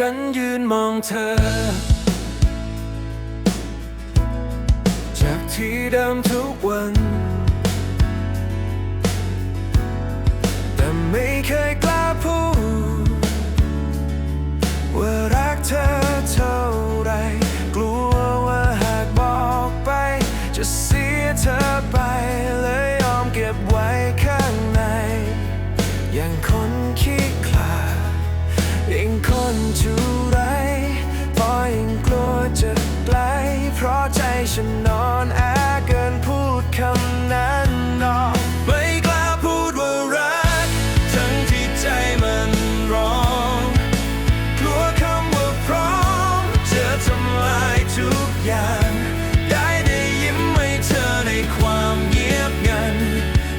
ฉันยืนมองเธอ จากที่เดิมทุกวัน แต่ไม่เคย ทุกอย่าง ได้ได้ยิ้มให้เธอในความเงียบงัน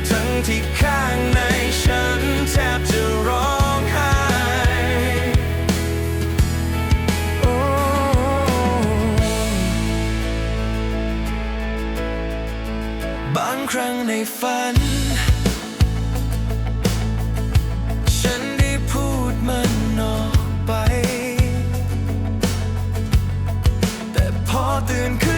ทั้งที่ข้างในฉันแทบจะร้องไห้โอ้บางครั้งในฝัน Nothing could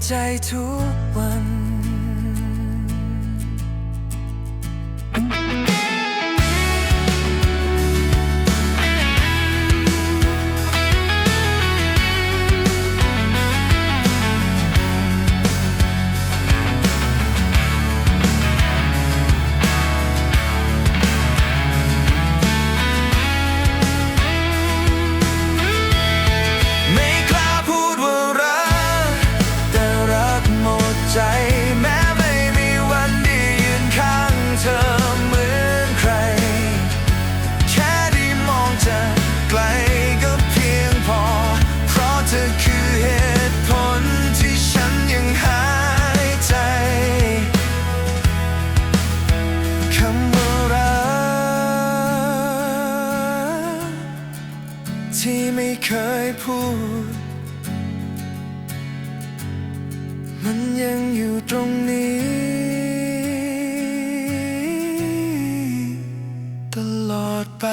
ใ图文 ที่ไม่เคยพูด มันยังอยู่ตรงนี้ ตลอดไป